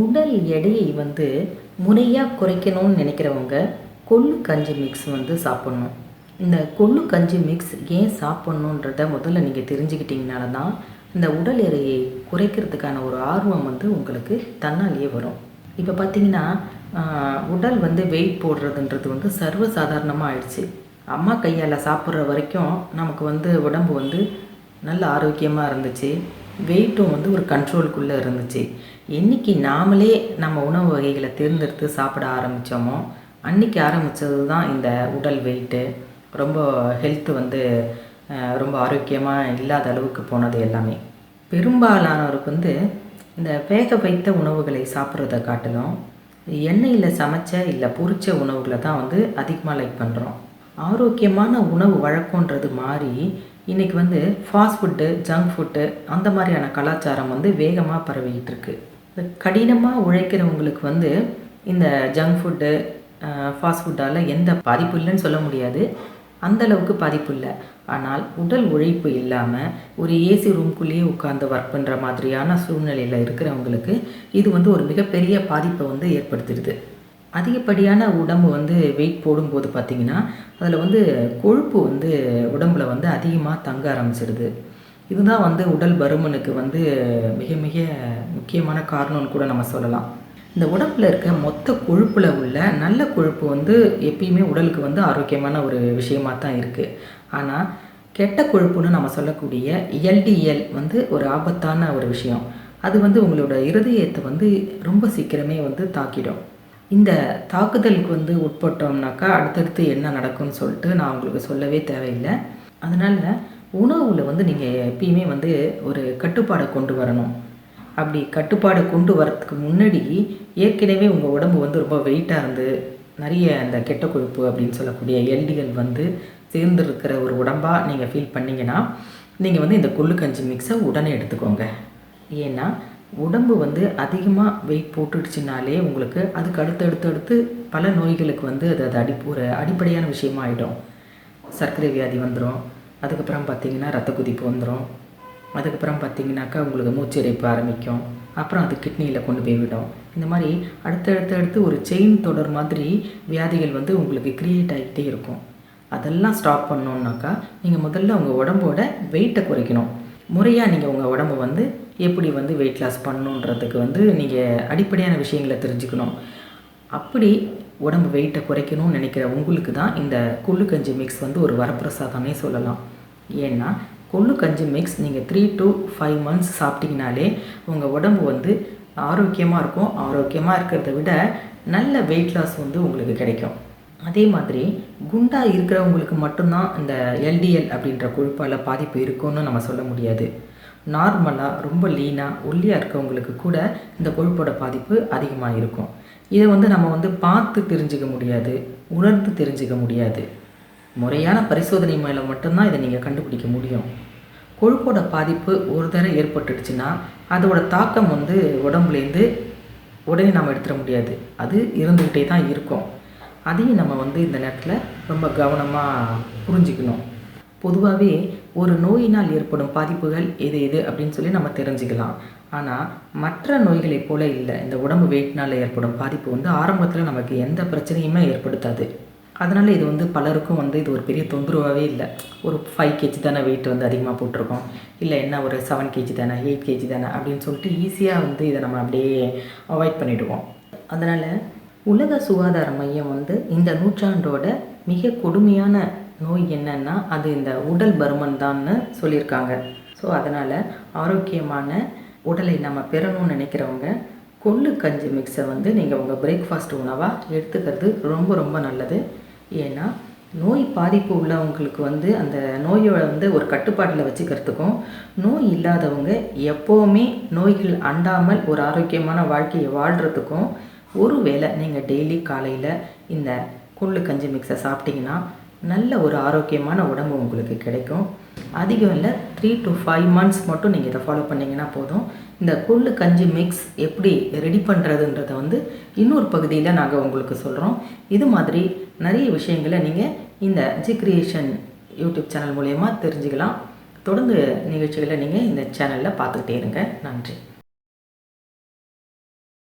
உடல் எடையை வந்து முறையாக குறைக்கணும்னு நினைக்கிறவங்க கொள்ளு கஞ்சி மிக்ஸ் வந்து சாப்பிட்ணும். இந்த கொள்ளு கஞ்சி மிக்ஸ் ஏன் சாப்பிட்ணுன்றத முதல்ல நீங்கள் தெரிஞ்சுக்கிட்டீங்கனால தான் இந்த உடல் எடையை குறைக்கிறதுக்கான ஒரு ஆர்வம் வந்து உங்களுக்கு தன்னாலேயே வரும். இப்போ பார்த்தீங்கன்னா உடல் வந்து வெயிட் போடுறதுன்றது வந்து சர்வசாதாரணமாக ஆயிடுச்சு. அம்மா கையால் சாப்பிட்ற வரைக்கும் நமக்கு வந்து உடம்பு வந்து நல்ல ஆரோக்கியமாக இருந்துச்சு. வெயிட்டும் வந்து ஒரு கண்ட்ரோலுக்குள்ளே இருந்துச்சு. என்றைக்கு நாமளே நம்ம உணவு வகைகளை தேர்ந்தெடுத்து சாப்பிட ஆரம்பித்தோமோ அன்னைக்கு ஆரம்பித்தது தான் இந்த உடல் வெயிட்டு ரொம்ப ஹெல்த்து வந்து ரொம்ப ஆரோக்கியமாக இல்லாத அளவுக்கு போனது எல்லாமே. பெரும்பாலானவருக்கு வந்து இந்த வேக வைத்த உணவுகளை சாப்பிட்றத காட்டிலும் எண்ணெயில் சமைச்ச இல்லை பொரிச்ச உணவுகளை தான் வந்து அதிகமாக லைக் பண்ணுறோம் ஆரோக்கியமான உணவு வழக்கன்றது மாறி இன்றைக்கி வந்து ஃபாஸ்ட் ஃபுட்டு ஜங்க் ஃபுட்டு அந்த மாதிரியான கலாச்சாரம் வந்து வேகமாக பரவிக்கிட்டு இருக்குது கடினமாக உழைக்கிறவங்களுக்கு வந்து இந்த ஜங்க் ஃபுட்டு ஃபாஸ்ட் ஃபுட்டால் எந்த பாதிப்பு இல்லைன்னு சொல்ல முடியாது. அந்தளவுக்கு பாதிப்பு இல்லை. ஆனால் உடல் உழைப்பு இல்லாமல் ஒரு ஏசி ரூம்குள்ளேயே உட்காந்து ஒர்க் பண்ணுற மாதிரியான சூழ்நிலையில் இருக்கிறவங்களுக்கு இது வந்து ஒரு மிகப்பெரிய பாதிப்பை வந்து ஏற்படுத்திடுது. அதிகப்படியான உடம்பு வந்து வெயிட் போடும்போது பார்த்திங்கன்னா அதில் வந்து கொழுப்பு வந்து உடம்பில் வந்து அதிகமாக தங்க ஆரம்பிச்சிடுது இதுதான் வந்து உடல் பருமனுக்கு வந்து மிக மிக முக்கியமான காரணம்னு கூட நம்ம சொல்லலாம். இந்த உடம்பில் இருக்க மொத்த கொழுப்பில் உள்ள நல்ல கொழுப்பு வந்து எப்பயுமே உடலுக்கு வந்து ஆரோக்கியமான ஒரு விஷயமா தான் இருக்குது ஆனால் கெட்ட கொழுப்புன்னு நம்ம சொல்லக்கூடிய எல்டிஎல் வந்து ஒரு ஆபத்தான ஒரு விஷயம். அது வந்து உங்களோட இருதயத்தை வந்து ரொம்ப சீக்கிரமே வந்து தாக்கிடும். இந்த தாக்குதலுக்கு வந்து உட்பட்டோம்னாக்கா அடுத்தடுத்து என்ன நடக்கும்னு சொல்லிட்டு நான் உங்களுக்கு சொல்லவே தேவையில்லை. அதனால் உணவில் வந்து நீங்கள் எப்பயுமே வந்து ஒரு கட்டுப்பாடை கொண்டு வரணும். அப்படி கட்டுப்பாடை கொண்டு வரத்துக்கு முன்னாடி ஏற்கனவே உங்கள் உடம்பு வந்து ரொம்ப வெயிட்டாக இருந்து நிறைய அந்த கெட்ட கொழுப்பு அப்படின்னு சொல்லக்கூடிய எல்டிகள் வந்து சேர்ந்துருக்கிற ஒரு உடம்பாக நீங்கள் ஃபீல் பண்ணிங்கன்னா நீங்கள் வந்து இந்த கொள்ளு கஞ்சி மிக்ஸை உடனே எடுத்துக்கோங்க. ஏன்னா உடம்பு வந்து அதிகமாக வெயிட் போட்டுடுச்சுனாலே உங்களுக்கு அதுக்கு அடுத்து அடுத்து பல நோய்களுக்கு வந்து அது அது அடி ஒரு அடிப்படையான விஷயமா ஆகிடும் சர்க்கரை வியாதி வந்துடும் அதுக்கப்புறம் பார்த்தீங்கன்னா ரத்த குதிப்பு வந்துடும் அதுக்கப்புறம் பார்த்தீங்கன்னாக்கா உங்களுக்கு மூச்சிறைப்பு ஆரம்பிக்கும். அப்புறம் அது கிட்னியில் கொண்டு போய் விடும். இந்த மாதிரி அடுத்தடுத்து அடுத்து ஒரு செயின் தொடர் மாதிரி வியாதிகள் வந்து உங்களுக்கு கிரியேட் ஆகிட்டே இருக்கும். அதெல்லாம் ஸ்டாப் பண்ணோன்னாக்கா நீங்கள் முதல்ல உங்கள் உடம்போட வெயிட்டை குறைக்கணும். முறையாக நீங்கள் உங்கள் உடம்பை வந்து எப்படி வந்து வெயிட் லாஸ் பண்ணணுன்றதுக்கு வந்து நீங்கள் அடிப்படையான விஷயங்களை தெரிஞ்சுக்கணும். அப்படி உடம்பு வெயிட்டை குறைக்கணும்னு நினைக்கிற உங்களுக்கு தான் இந்த கொள்ளு கஞ்சி மிக்ஸ் வந்து ஒரு வரப்பிரசாதமே சொல்லலாம். ஏன்னா கொள்ளு கஞ்சி மிக்ஸ் நீங்கள் த்ரீ டு ஃபைவ் மந்த்ஸ் சாப்பிட்டீங்கனாலே உங்கள் உடம்பு வந்து ஆரோக்கியமாக இருக்கும். ஆரோக்கியமாக இருக்கிறத விட நல்ல வெயிட் லாஸ் வந்து உங்களுக்கு கிடைக்கும். அதே மாதிரி குண்டாக இருக்கிறவங்களுக்கு மட்டும்தான் இந்த எல்டிஎல் அப்படின்ற கொழுப்பால் பாதிப்பு இருக்கும்னு நம்ம சொல்ல முடியாது. நார்மலாக ரொம்ப லீனாக ஒல்லியாக இருக்கவங்களுக்கு கூட இந்த கொழுப்போட பாதிப்பு அதிகமாக இருக்கும். இதை வந்து நம்ம வந்து பார்த்து தெரிஞ்சுக்க முடியாது உணர்ந்து தெரிஞ்சுக்க முடியாது. முறையான பரிசோதனை மேலே மட்டும்தான் இதை நீங்கள் கண்டுபிடிக்க முடியும். கொழுப்போட பாதிப்பு ஒரு தடவை ஏற்பட்டுடுச்சுன்னா அதோட தாக்கம் வந்து உடம்புலேருந்து உடனே நம்ம எடுத்துட முடியாது. அது இருந்துக்கிட்டே தான் இருக்கும். அதையும் நம்ம வந்து இந்த நேரத்தில் ரொம்ப கவனமாக புரிஞ்சுக்கணும். பொதுவாகவே ஒரு நோயினால் ஏற்படும் பாதிப்புகள் எது எது அப்படின்னு சொல்லி நம்ம தெரிஞ்சுக்கலாம். ஆனால் மற்ற நோய்களைப் போல இல்லை. இந்த உடம்பு வெயிட்னால் ஏற்படும் பாதிப்பு வந்து ஆரம்பத்தில் நமக்கு எந்த பிரச்சனையுமே ஏற்படுத்தாது. அதனால் இது வந்து பலருக்கும் வந்து இது ஒரு பெரிய தொந்தரவாகவே இல்லை. ஒரு ஃபைவ் கேஜி தானே வெயிட் வந்து அதிகமாக போட்டிருக்கோம். இல்லை என்ன ஒரு செவன் கேஜி தானே எயிட் கேஜி தானே அப்படின்னு சொல்லிட்டு ஈஸியாக வந்து இதை நம்ம அப்படியே அவாய்ட் பண்ணிவிடுவோம் அதனால் உலக சுகாதார மையம் வந்து இந்த நூற்றாண்டோட மிக கொடுமையான நோய் என்னன்னா அது இந்த உடல் பருமன் தான்னு சொல்லியிருக்காங்க. ஸோ அதனால் ஆரோக்கியமான உடலை நம்ம பெறணும்னு நினைக்கிறவங்க கொள்ளு கஞ்சி மிக்ஸை வந்து நீங்கள் உங்கள் பிரேக்ஃபாஸ்ட் உணவாக எடுத்துக்கிறது ரொம்ப ரொம்ப நல்லது. ஏன்னா நோய் பாதிப்பு உள்ளவங்களுக்கு வந்து அந்த நோயோட வந்து ஒரு கட்டுப்பாட்டில் வச்சுக்கிறதுக்கும் நோய் இல்லாதவங்க எப்போவுமே நோய்கள் அண்டாமல் ஒரு ஆரோக்கியமான வாழ்க்கையை வாழ்கிறதுக்கும் ஒருவேளை நீங்கள் டெய்லி காலையில் இந்த குள்ளு கஞ்சி மிக்ஸை சாப்பிட்டீங்கன்னா நல்ல ஒரு ஆரோக்கியமான உடம்பு உங்களுக்கு கிடைக்கும். அதிகம் இல்லை த்ரீ டு ஃபைவ் மந்த்ஸ் மட்டும் நீங்கள் இதை ஃபாலோ பண்ணிங்கன்னா போதும். இந்த கொள்ளு கஞ்சி மிக்ஸ் எப்படி ரெடி பண்ணுறதுன்றதை வந்து இன்னொரு பகுதியில் நாங்கள் உங்களுக்கு சொல்கிறோம் இது மாதிரி நிறைய விஷயங்களை நீங்கள் இந்த ஜி கிரியேஷன் யூடியூப் சேனல் மூலயமா தெரிஞ்சுக்கலாம். தொடர்ந்து நிகழ்ச்சிகளை நீங்கள் இந்த சேனலில் பார்த்துக்கிட்டே இருங்க. நன்றி.